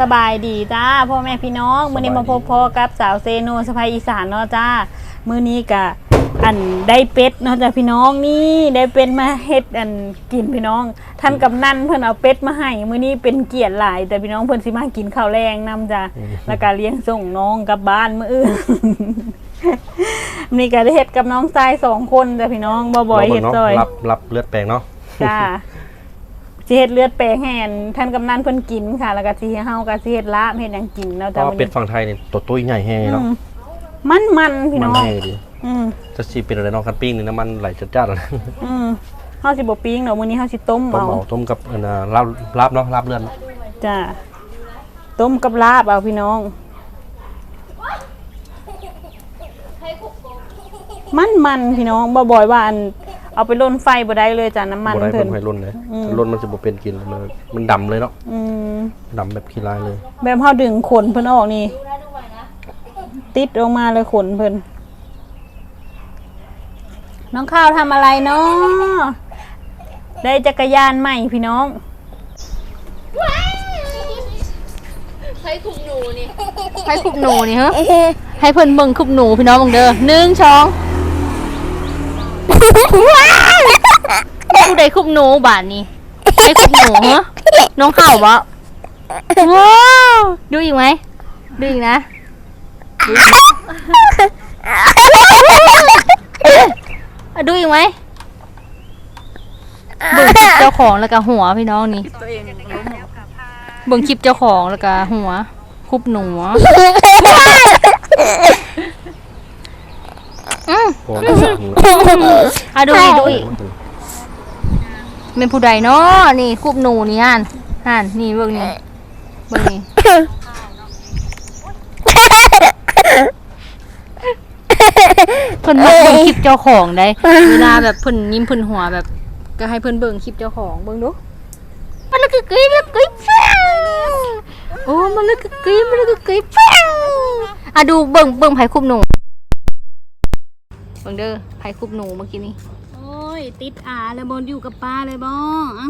สบายดีจ้าพ่อแม่พี่น้องมื้อนี้มาพบพอกับสาวเซโนสะพายอีสานเนาะจ้ามื้อนี้กะอันได้เป็ดเนาะจ้าพี่น้องนี่ได้เป็ดมาเฮ็ดอันกินพี่น้อง ท่านกำนันเพิ่นเอาเป็ดมาให้มื้อนี้เป็นเกียรติหลาย แต่พี่น้องเพิ่นสิมากินข้าวแรงนํจ้าแล้วก็เลี้ยงส่งน้องกลับบ้านมื้ออื่นนี่ก็ได้เฮ็ดกับน้องทรายสองคนจ้าพี่น้องบ่บ่อยเฮ็ดซอยรับรับเลือดแปลงเนาะจ้า สิเฮ็ดเลือดแปลงแห่นท่านกำนันเพิ่นกินค่ะ แล้วก็สิให้เฮาก็สิเฮ็ดลาบเฮ็ดหยังกินเนาะเพจ้าราะวันเป็ดนี้ฝั่งไทยเนี่ยตัวตุ้ยใหญ่แฮ่เนาะอืมมันมันพี่มัน้องแฮ่ดีอืมจะชีเป็นอะไรเนาะคันปิ้งนี่น้ำมันไหลจัดจ้าเลยอืมเฮาสิบ่ปิ้งดอกมื้อนี้เฮาสิต้มต้มเอาเอาต้มกับอันน่ะลาบลาบเนาะลาบเลือดเนาะจ้าต้มกับลาบเอาพี่น้องมันมันพี่น้องบ่บ่อยว่าอัน เอาไปล่นไฟบ่ได้เลยจ้ะน้ำมันบ่ได้เพิ่เพิ่นน ให้ล้นเลยอืม ถ้าล้นมันจะบ่เป็นกินมันมันดำเลยเนาะอืมดำแบบขี้ลายเลย แบบเฮาดึงขนเพิ่นออกนี่ ติดออกมาเลยขนเพิ่นน้องข้าวทำอะไรเนาะได้จักรยานใหม่พี่น้องให้คุบหนูนี่ให้คุบหนูนี่ฮะให้เพิ่นเบิ่งคุบหนูพี่น้องเบิ่งเด้อหนึ่งสอง ผู้ใดคุบหนูบาทนี้ให้คุบหนูฮะน้องเข้าบ่ว้าวดูอีกไหมดูอีกนะดูอีกไหมเบิ่งคลิปเจ้าของแล้วก็หัวพี่น้องนี่เบิ่งคลิปเจ้าของแล้วก็หัวคุบหนู อืมโอ้ยสั่งเลยอะดูอีกดูอีกเป็นผู้ใดเนาะนี่คุบหนูนี่ฮั่นฮั่นนี่เบิ่งนี่เบิ่งนี่เพิ่นมักเบิ่งคลิปเจ้าของได้เวลาแบบเพิ่นยิ้มเพิ่นหัวแบบ ก็ให้เพิ่นเบิ่งคลิปเจ้าของเบิ่งดูมันละกึกกึยมันกึยแฟ้วโอ้มันละกึกกึยมันละกึกกึยแฟ้วอะดูเบิ่งเบิ่งไผคุบหนูเบิ่งเด้อไผคุบหนูเมื่อกี้นี้โอ้ย ติดอาแล้วบนอยู่กับป้าเลยบ่อะ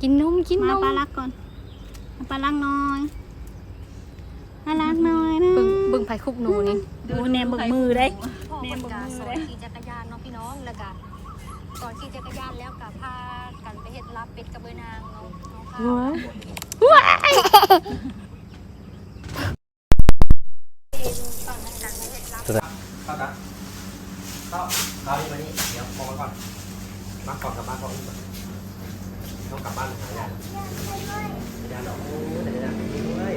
กินนมกินนมามปลาลักก่อนมาปลาลักหน่อยปลาลักหน่อยนะเบิ่งเบิ่งไผคุบหนูนี่ดูแนมเบิ่งมือได้พ่อคนกาสอนขี่จักรยานเนาะพี่น้องแล้วก็สอนขี่จักรยานแล้วก็พากันไปเฮ็ดรับเป็ดกับเบอร์นางเนาะน้องข้าวเข้าจ้ะ เข้าเข้าดีมานี่เดี๋ยวมองมาก่อนมาก่อนกลับบ้านก่อนต้องกลับบ้านหายาหายาดอกโอ้ยหายาไปด้วย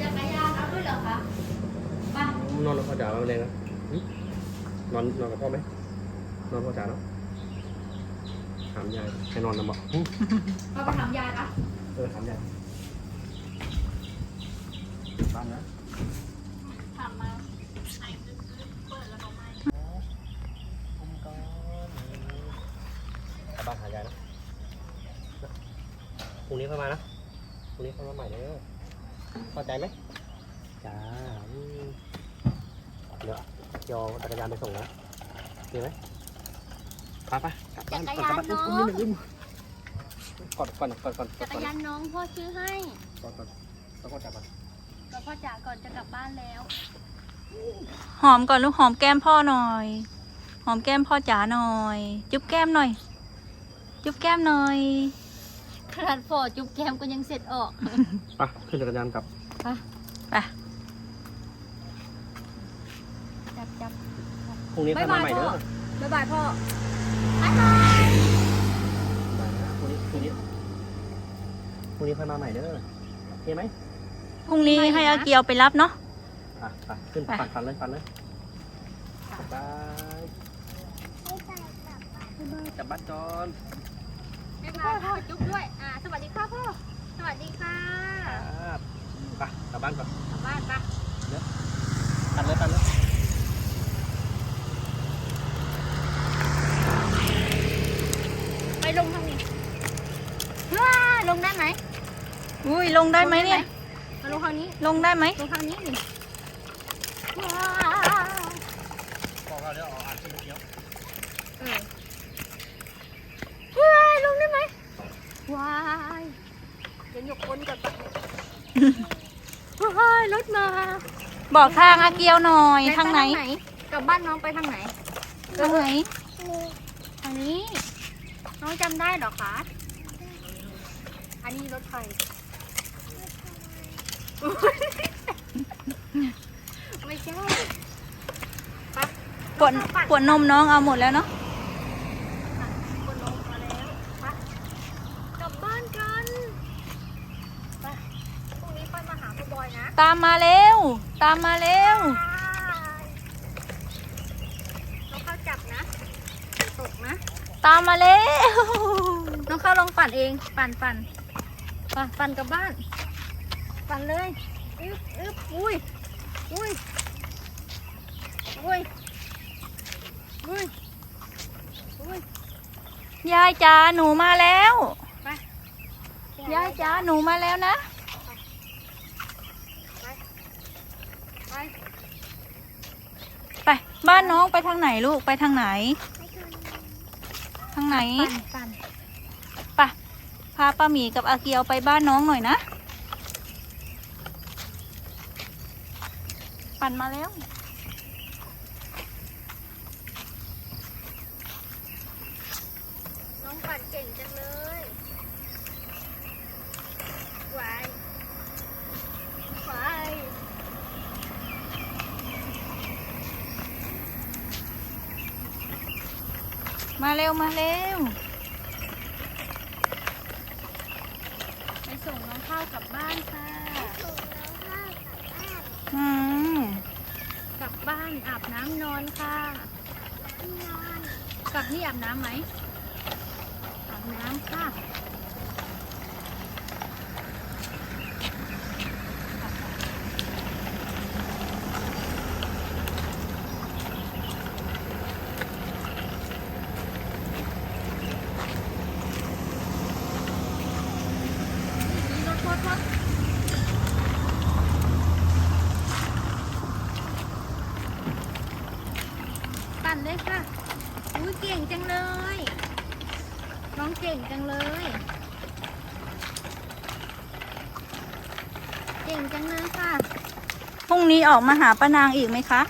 จักรยานเอาด้วยเหรอคะนอนกับพ่อจ๋าไม่เป็นไรนะหึนอนนอนกับพ่อไหมนอนพ่อจ๋าเนาะถามยายให้นอนนะบอกหึเราไปถามยายปะเออถามยายบ้านนะกลับบ้านหายายนะ พรุ่งนี้ค่อยมานะพรุ่งนี้ค่อยมาใหม่เด้อเข้าใจไหมจ้าอืมเดี๋ยวเดี๋ยวเอาจักรยานไปส่งนะโอเคไหมไปไปกลับบ้านก่อนกลับบ้านอุ้มนิดหนึ่งอุ้มก่อนก่อนก่อนก่อนก่จัอนกรยานน้องพ่อซื้อให้ก่อนก่อนแล้วก็จับมันแล้วพ่อจ๋าก่อนจะกลับบ้านแล้ว หอมก่อนลูกหอมแก้มพ่อหน่อย หอมแก้มพ่อจ๋าหน่อย จุ๊บแก้มหน่อย จุ๊บแก้มหน่อย ขนาดพ่อจุ๊บแก้มก็ยังเสร็จออกไปขึ้นจักรยานกลับ ไปจับจับพรุ่งนี้ค่อยมาใหม่เด้อบ๊ายบายพ่อพรุ่งนี้พรุ่งนี้พรุ่งนี้ค่อยมาใหม่เด้อโอเคไหมพรุ่งนี้ให้อาเกียวไปรับเนาะอะไปขึ้นไปฟันฟันเลยฟันเลยบายกลับบ้านจอน บ๊ายบายพ่อจุ๊บด้วย อ่า สวัสดีค่ะพ่อ สวัสดีค่ะครับไปกลับบ้านก่อนกลับบ้านปะฟันเลยฟันเลยไปลงทางนี้ว้าลงได้ไหมอุ้ยลงได้ไหมเนี่ย มาลงทางนี้ ลงได้ไหมลงทางนี้นี่ว้า บอกเราเดี๋ยวเอาอ่านขึ้นไปเที่ยว เออว้ายลงได้ไหมว้าย เดี๋ยวยกคนก่อนปะเฮ้ยรถมา บอกทางอาเกียวหน่อยทางไหนปกลับบ้านน้องไปทางไหนทางไหนทางนี้ น้องจำได้เหรอคะอันนี้รถไฟไม่ใช่ขวดขวดนมน้องเอาหมดแล้วเนาะ คนลงมาแล้วไปกลับบ้านกันไปพรุ่งนี้ค่อยมาหาพ่อบอยนะ ตามมาเร็ ว ตามมาเร็วน้องข้าวจับนะตกนะ ตามมาเร็ว น้องข้าวลองปั่นเอง ปั่นปั่นไปปั่นกลับบ้าน ปั่นเลยอึ๊บอึ๊บอุ้ยอุ้ยอุ้ยอุ้ยอุ้ยยายจ๋าหนูมาแล้วไปยายจ๋าหนูมาแล้วนะ ไปไป บ้านน้องไปทางไหนลูกไปทางไหน ทางไหนปั่นปั่นไปพาป้าหมีกับอาเกียวไปบ้านน้องหน่อยนะ ปั่นมาแล้ว น้องปั่นเก่งจังเลยไหวไหว มาเร็วมาเร็วไปส่งน้องข้าวกลับบ้านค่ะอืมกลับบ้านอาบน้ำนอนค่ะกลับนี่อาบน้ำไหมอาบน้ำค่ะ รถรถรถปั่นเลยค่ะ อุ้ยเก่งจังเลย น้องเก่งจังเลย เก่งจังเลยค่ะ พรุ่งนี้ ออกมาหาป้านางอีกไหมคะ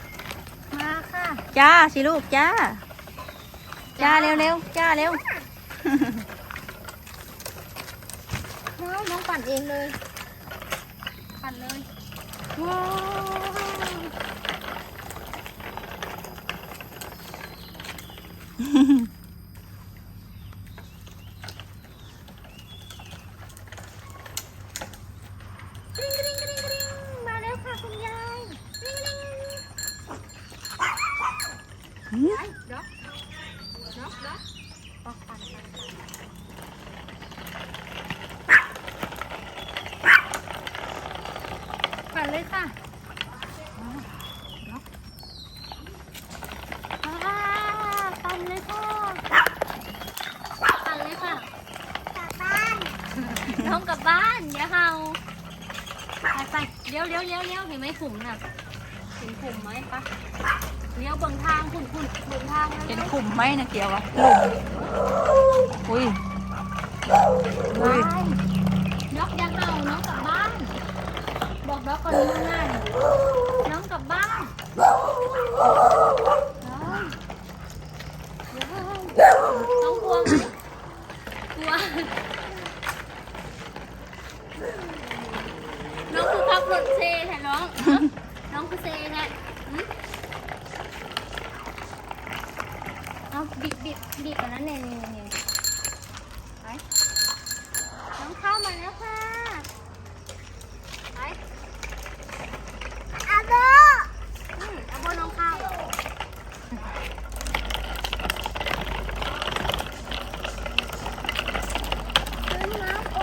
มาค่ะจ้าสิลูกจ้า จ้าเร็วเร็วจ้าเร็วน้องน้องปั่นเองเลย ปั่นเลยว้าวกริ๊งกริ๊งกริ๊งกริ๊งมาแล้วค่ะคุณยายกริ๊งกริ๊งยายด็อกด็อกด็อกออกปั่นปั่นปั่น ปั่นเลยค่ะอ่าปั่นเลยค่ะ ปั่นเลยค่ะ กลับบ้าน น้องกลับบ้านเดี๋ยวเฮาไปไปเลี้ยวเลี้ยวเลี้ยวเลี้ยวเห็นไหมขุมน่ะเห็นขุมไหมปะเลี้ยวเบิ่งทางขุนขุนเบิ่งทางเลยเป็นกลุ่มไหมนะเกียวอะกลุ่มอุ้ยอุ้ยนกอย่าเห่าน้องกลับบ้าน บอกนกก่อนง่ายๆน้องกลับบ้านน้องน้องกลัวไหมกลัว น้องคือขับรถเซแทนน้อง น้องคือเซแท้หึเอาบิดบิดบิดกันนั้นเนี่ยนี่ยเนี่ยไปน้องเข้ามาแล้วค่ะไปอาโบอืมอาโบน้องเข้า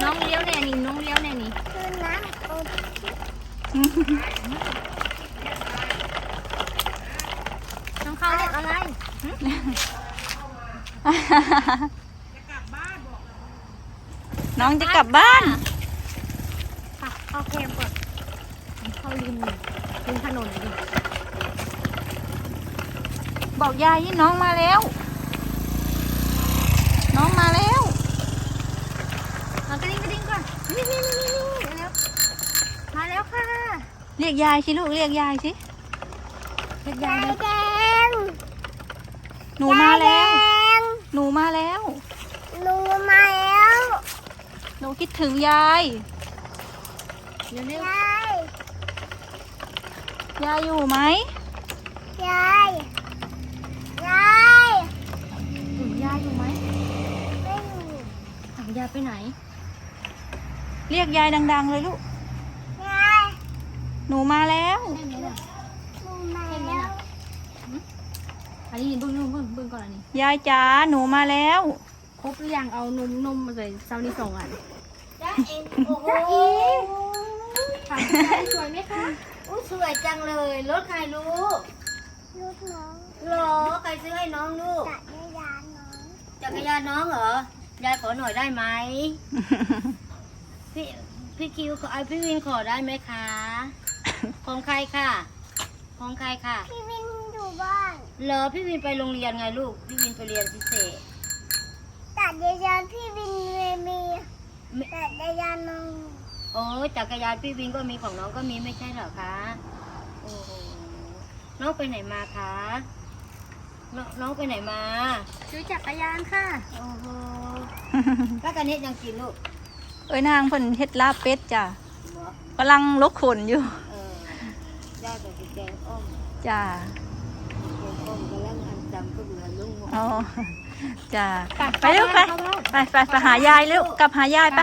น้องเลี้ยวแน่นี่น้องเลี้ยวแน่นี่ น้องเข้าเรียกอะไร น้องจะกลับบ้านค่ะเข้าแคมป์ก่อนเข้าริมริมถนนดิบอกยายยี่น้องมาแล้ว น้องมาแล้วเอากระดิ่งกระดิ่งกค่ะนี่นี่นี่นี่นี่มาแล้วค่ะ เรียกยายสิลูกเรียกยายสิเรียกยายเลยแดงหนูมาแล้ว หนูมาแล้วหนูมาแล้ว หนูคิดถึงยายเร็วยายยายอยู่ไหมยายยายๆถึงยายอยู่ไหมไม่อยู่ถามยายไปไหน เรียกยายดัง ๆ เลยลูก ยายหนูมาแล้วแค่นี้น่ะหนูมาแล้วอันนี้เบิ้งเบิ้งเบิ้งเบิ้งก่อนอันนี้ ยายจ๋าหนูมาแล้ว ครบหรือยังเอานมนมมาใส่เซานี่สองอันจ้าเอ็น โอ้โหถามยายสวยไหมคะอู้สวยจังเลย รถใครลูกรถน้องหรอใครซื้อให้น้องลูก จักรยานน้องจักรยานน้องเหรอ ยายขอหน่อยได้ไหม พี่พี่คิวขอไอพี่วินขอได้ไหมคะ ของใครค่ะ ของใครค่ะ พี่วินอยู่บ้านเหรอพี่วินไปโรงเรียนไงลูก พี่วินไปเรียนพิเศษ จักรยานพี่วินมี จักรยานน้องโอ้จักรยานพี่วินก็มีของน้องก็มีไม่ใช่เหรอคะโอ้โหน้องไปไหนมาคะน้องน้องไปไหนมาซื้อจักรยานค่ะโอ้โหแล้วกันนี้ยังกินลูกเอ้ยนางเพิ่นเฮ็ดลาบเป็ดจ้ะกำลังลกขนอยู่ เออย่าแบบแกงอ้อมจ้าแกงอ้อมกำลังอันจำก็เหลือลุงอ๋อ จ้าไปเร็วไปไปไปไปหายายเร็วกลับหายายไป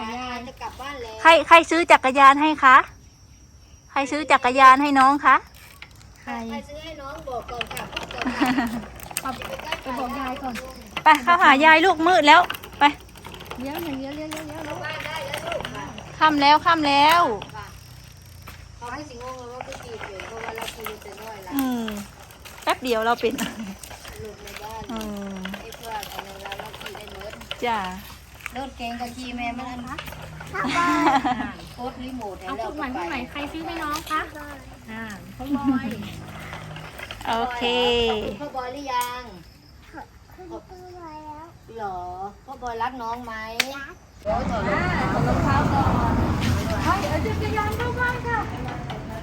ยายจะกลับบ้านแล้วใครใครซื้อจักรยานให้คะใครซื้อจักรยานให้น้องคะใครใครซื้อให้น้องบอกก่อนค่ะบอกก่อนไปบอกยายก่อนไปเข้าหายายลูกมืดแล้วไปเลี้ยวหนึ่งเลี้ยวเลี้ยวเลี้ยวเลี้ยวแล้วบ้านได้แล้วลูกค่ะค่ำแล้วค่ำแล้วเขาให้สิงงงเลยว่าไปจีบอยู่เพราะว่าเราคุยกันแต่น้อยละอืมแป๊บเดียวเราเป็นลูกในบ้าน อืมไอ้เพื่อนอะไรเราเราขี่ได้เมิดจ้ารถเก่งกับขี่แม่มันอันโคตรรีโมทให้เอาเราพูดใหม่พูดใหม่ใครซื้อให้น้องคะอ่าพ่อบอยโอเคพ่อบอยหรือยังหรอพ่อบอยรักน้องไหมรักโอ้ยถอดรองเท้าถอดรองเท้าก่อนเดี๋ยวจักรยานเข้าบ้านค่ะ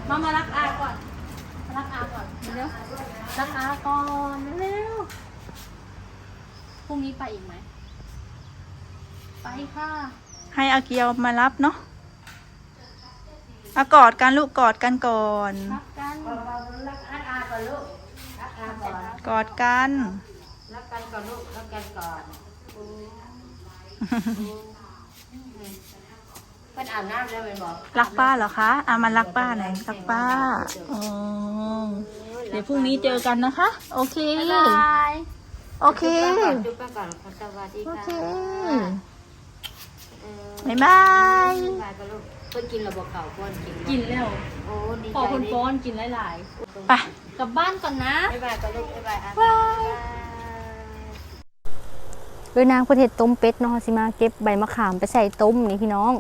มามารักอาก่อนมารักอาก่อนเร็วรักอาก่อนเร็ว พรุ่งนี้ไปอีกไหม ไปค่ะ ให้อาเกียวมารับเนาะเอากอดกันลูกกอดกันก่อน รักกัน รักอาอาก่อนลูก รักอาก่อน กอดกัน รักกันก่อนลูก รักกันก่อนเป็นอาบน้ำแล้วเป็นบอกรักป้าเหรอคะอามารักป้าหน่อยรักป้าอ๋อเดี๋ยวพรุ่งนี้เจอกันนะคะ โอเค บ๊ายบาย โอเค จุ๊บไปก่อนขอสวัสดีโอค่ะเคเออบ๊ายบายบายกันลูกเพิ่นกินระบบเก่าเพิ่นกินกินแล้วโอ้ดีพอใจคนดิป้อนกินหลายไป ๆ กลับบ้านก่อนนะ บ๊ายบายกันลูกบ๊ายบายอะ โดยนางเพื่อเห็ดต้มเป็ดเนาะสิมาเก็บใบมะขามไปใส่ต้มนี่พี่น้อง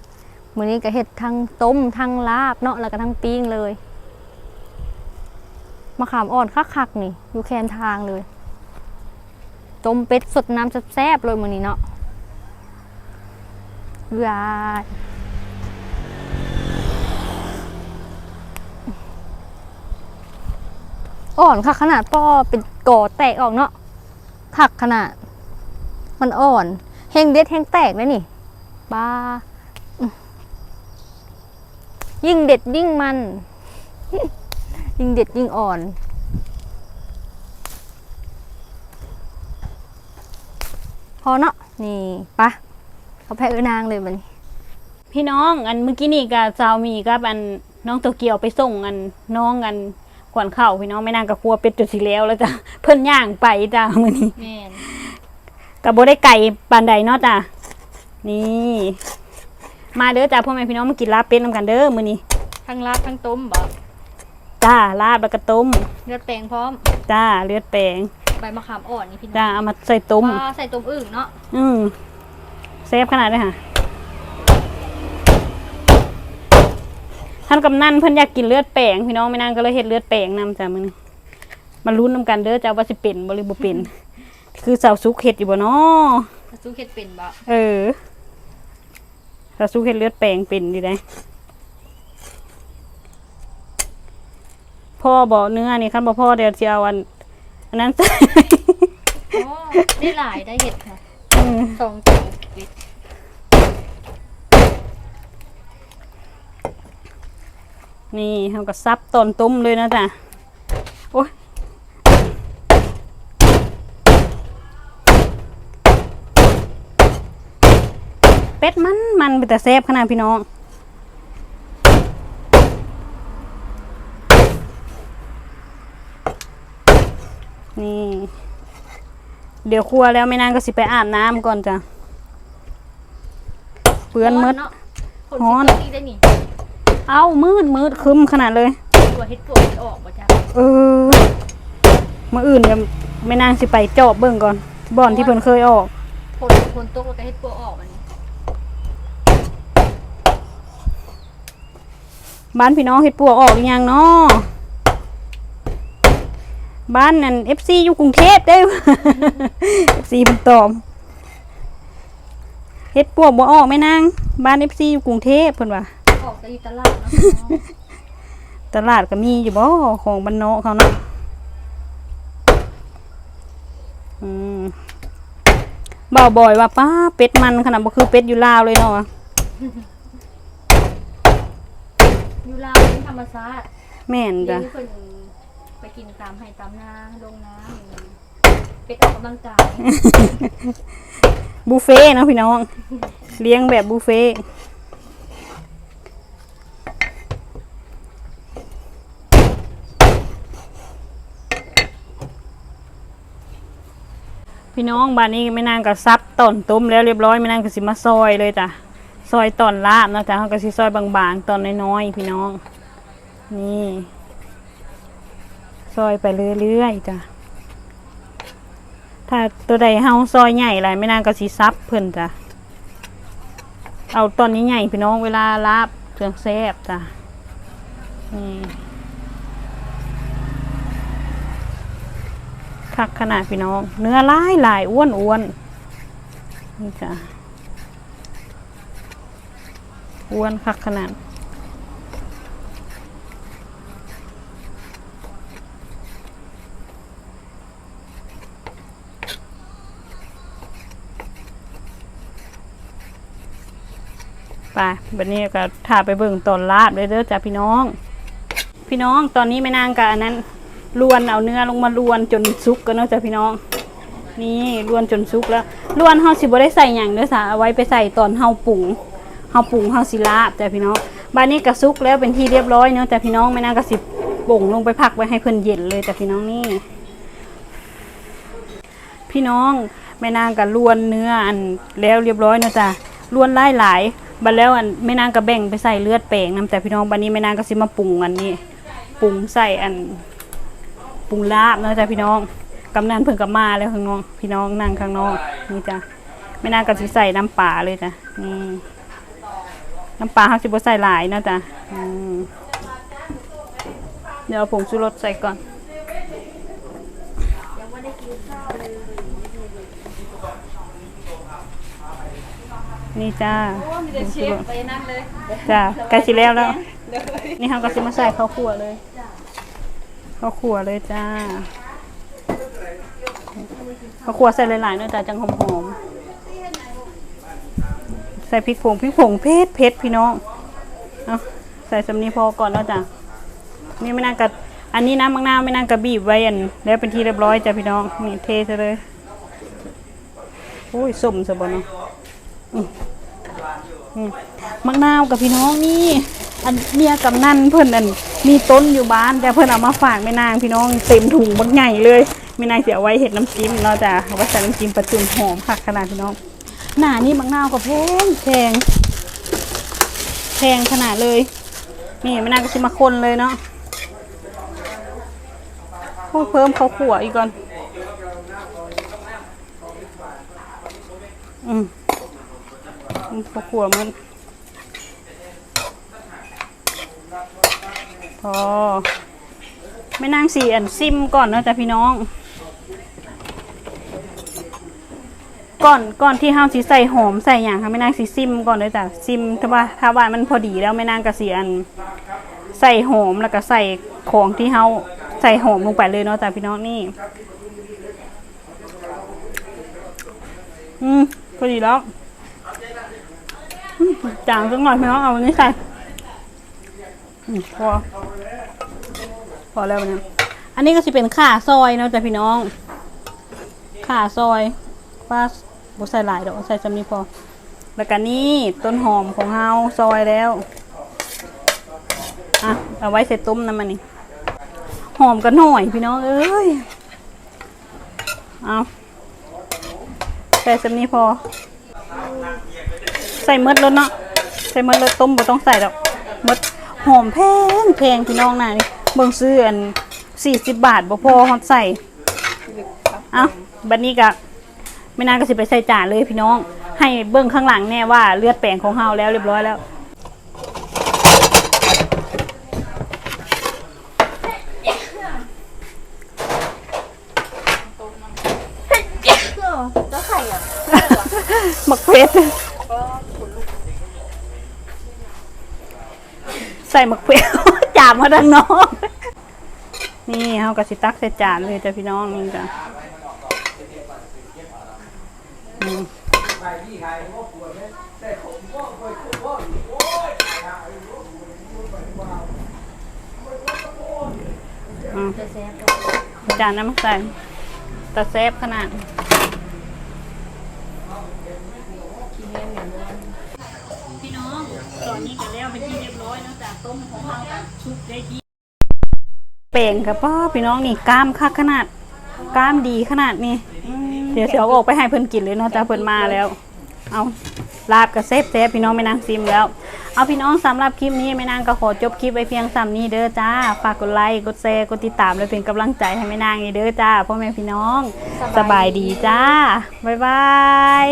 มื้อนี้ก็เห็ดทั้งต้มทั้งลาบเนาะแล้วก็ทั้งปิ้งเลยมะขามอ่อนคักๆนี่ อยู่แคนทางเลย ต้มเป็ดสดน้ำแซ่บๆเลยมื้อนี้เนาะว้ายอ่อนค่ะขนาดป้อเป็นก่อแตกออกเนาะผักขนาด มันอ่อนเฮงเด็ดเฮงแตกนะนี่บ้ายิ่งเด็ดยิ่งมัน ยิ่งเด็ดยิ่งอ่อน อเนาะนี่ปะเอาแพะเอ้นางเลยมันพี่น้องอันเมื่อกี้นี่กับสาวมีกับอันน้องโตเกียวไปส่งอันน้องอันขวัญเข่าพี่น้องไม่นางกับครัวเป็ดจุดสีแล้วแล้วจ้ะเพิ่นย่างไปจ้ะมื้อนี้แม่นกับบ่ได้ไก่ปานใดเนาะจ้ะนี่ มาเด้อจ้ะพ่อแม่พี่น้องมากินลาบเป็ดนำกันเด้อมื้อนี้ทั้งลาบทั้งต้มบ่จ้าลาบแล้วก็ต้มเลือดแปลงพร้อมจ้าเลือดแปลง ใบมะขามอ่อนนี่พี่น้องจ้าเอามาใส่ต้มว่าใส่ต้มอึ่งเนาะอืมเซฟขนาดเลยค่ะ ท่านกำนันเพิ่นอยากกินเลือดแปลงพี่น้องไม่นางก็เลยเฮ็ดเลือดแปลงนำจ้ะมื้อนี้มาลุ้นนำกันเด้อจ้าว่าสิเป็นบ่หรือบ่เป็น คือสาวสุกเฮ็ดอยู่บ่เนาะสู้เค็ดเป็นบ่เออถ้าสู้เฮ็ดเลือดแปลงเป็นดีได้พ่อบอกเนื้อนี่คันบ่พ่อเดี๋ยวจะเอาอันอั นนั้นใส่อ๋อได้หลายได้เห็ดค่ะอืมสองตัวเห็ดนี่เขาก็ซับต้นตุ้มเลยนะจ๊ะโอ้ยเป็ดมันมันเป็นแต่แซ่บขนาดพี่น้อง นี่ เดี๋ยวครัวแล้วไม่นานก็สิไปอาบน้ำก่อนจ้ะเปื้อนมืดเนาะคนฮ้อนที่ได้นี่เอามืดมืดครึมขนาดเลย ตัวเห็ดปวกมันออกมาจ้ะเออมื่ออื่นก็ไม่นางสิไปเจอบเบิ่งก่อนบ่อนที่เพิ่นเคยออก คนคนตกแล้วก็เห็ดปวกออกมันนี้บ้านพี่น้องเฮ็ดปวกออกหรือยังเนาะ บ้านนั่น FC อยู่กรุงเทพเด้ FC เพิ่นตอบเฮ็ดปวกบ่ออกแม่นางบ้าน FC อยู่กรุงเทพเพิ่นว่าออกแต่อยู่ตลาดเนาะพี่น้องตลาดก็มีอยู่บ่ของบ้านนอกเขาเนาะอืมเบาบ่อยว่าป้าเป็ดมันขนาดบ่คือเป็ดอยู่ลาวเลยเนาะอยู่ลาวเป็นธรรมชาติแม่นเดี๋ยจ้ะวนี้เพิ่นไป กินตามไห้ตามนาลงน้ำอย่างนี้เป็ดออกกำลังกายบุฟเฟ่ต์เนาะพี่น้อง เลี้ยงแบบบุฟเฟ่พี่น้องบ้านนี้ไม่นางก็ซับตอนต้มแล้วเรียบร้อยไม่นางก็สิมาซอยเลยจ้ะซอยตอนลาบนะจ้ะเขาก็สิซอยบางๆตอนน้อยๆพี่น้อง นี่ ซอยไปเรื่อยๆจ้ะถ้าตัวใดเฮาซอยใหญ่ไรไม่นานก็สิซับเพิ่นจ้ะเอาตอนนี้ใหญ่พี่น้องเวลาลาบเครื่องแซ่บจ้ะนี่คักขนาดพี่น้อง เนื้อลายหลายอ้วนอ้วนนี่จ้ะอ้วนคักขนาด ไปบัดนี้ก็ถ่าไปเบิ่งตอนลาบเลยเด้อจ้ะพี่น้อง พี่น้องตอนนี้ไม่นางกับอันนั้นลวนเอาเนื้อลงมาลวนจนสุกกันเนาะจ้ะพี่น้อง นี่ลวนจนสุกแล้วลวนเฮาสิบ่ได้ใส่หยังเด้อสาเอาไว้ไปใส่ตอนเฮาปรุงเฮาปรุงเฮาสิลาบจ้ะพี่น้องบัดนี้ก็สุกแล้วเป็นที่เรียบร้อยเนาะจ้ะพี่น้องไม่นางก็สิป่งลงไปพักไว้ให้เพิ่นเย็นเลยจ้ะพี่น้องนี่ พี่น้องแม่นางกับลวนเนื้ออันแล้วเรียบร้อยเนาะจ้ะลวนหลายหลาย บัดแล้วอันแม่นางก็แบ่งไปใส่เลือดแปลงนํแต่พี่น้องบัดนี้แม่นางก็สิมาปรุงอันนี้ปรุงใส่อันปรุงลาบนะจ้ะพี่น้องกำนันเพิ่งกับมาแล้วข้างนอกพี่น้องนั่งข้างนอกนี่จ้ะแม่นางก็สิใส่น้ำปลาเลยจ้ะนี่น้ำปลาเฮาสิบ่ใส่หลายนะจ้ะเดี๋ยวเอาผงชูรสใส่ก่อน นี่จ้าจ้าใกล้สิแล้วแล้ว นี่เขาก็สิมาใส่ข้าวขั่วเลยข้าวขั่วเลยจ้าข้าวขั่วใส่หลายๆเนื้อะจ้าจังหอมๆใส่พริกผงพริกผงเผ็ดเผ็ดพี่น้องเอาใส่สำนีพอก่อนแล้วจ้ะนี่ไม่นางกับอันนี้น้ำมังนาวไม่นางกับบีบไว้อันแล้วเป็นที่เรียบร้อยจ้ะพี่น้องนี่เทซะเลยโอ้ยส้มซะบ่เนาะ มักนาวกับพี่น้องนี่อันเมียกับนั่นเพิ่อนอันมีต้นอยู่บ้าน แต่เพิ่อนเอามาฝากแม่นางพี่น้องเต็มถุงบักใหญ่เลยแม่นางเสิเอาไว้เห็ดน้ำจิ้มเนาะจ้ะเอาไว้ใส่น้ำจิ้มประจุมหอมค่ะขนาดพี่น้องหน้านี่มักนาวกับแพงแพงแพงขนาดเลย นี่แม่นางก็สิมาคนเลยเนาะโอ้ยเพิ่มข้าวขั่วอีกก่อน อืม ข้าวขั่วมันพอไม่นั่งสี่อันซิมก่อนเนาะจ้ะพี่น้อง ก่อนก่อนที่เฮาสิใส่หอมใส่หยังค่ะแม่นางสิซิมก่อนเลยจ้ะซิมถ้าว่าถ้าว่ามันพอดีแล้วแม่นางก็สิอัน ใส่หอมแล้วก็ใส่ของที่เฮาใส่หอมลงไปเลยเนาะจ้ะพี่น้องนี่ อืมพอดีแล้ว จางสักหน่อยพี่น้องเอาอันนี้ใส่พอพอแล้วเนี่ยอันนี้ก็จะเป็นข่าซอยนะจ้ะพี่น้องข่าซอยว่าบุใส่หลายดอกใส่จำนี้พอ แล้วก็นี่ต้นหอมของเฮาซอยแล้วอะเอาไว้เสร็จต้มน้ำมันนี่หอมกันหน่อยพี่น้องเอ้ยเอาใส่จำนี้พอ ใส่มดแล้วเนาะใส่มดแล้วต้มบ่ต้องใส่ดอกมดหอมแพงแพงพี่น้องน่ะนี่เบิ่งซื้ออันสี่สิบบาทบ่พอฮอดใส่เอาบัดนี้ก็ไม่นานก็สิไปใส่จานเลยพี่น้อง ให้เบิ่งข้างหลังแน่ว่าเลือดแปลงของเฮาแล้วเรียบร้อยแล้วหมักเพชรใส่หมักเพชรจามมาดังน้อง นี่เฮากะสิตักใส่จานเลยจ้ะพี่น้องนี่จ้ะจานน้ำใส่ตะเซฟขนาด ต้มของเราชุบได้ที่เป่งกับป้าพี่น้องนี่กล้ามคักขนาดกล้ามดีขนาดนี้ เดี๋ยวเสียวออกไปให้เพิ่นกินเลยเนาะจ้าเพิ่นมาแล้ว เอาลาบกับเซฟเซฟพี่น้องไม่นางซิมแล้ว เอาพี่น้องสำหรับคลิปนี้แม่นางก็ขอจบคลิปไว้เพียงสำนี้เด้อจ้า ฝากกดไลค์กดแชร์กดติดตามและเป็นกำลังใจให้แม่นางนี่เด้อจ้าพ่อแม่พี่น้องสบายดีจ้าบ๊ายบาย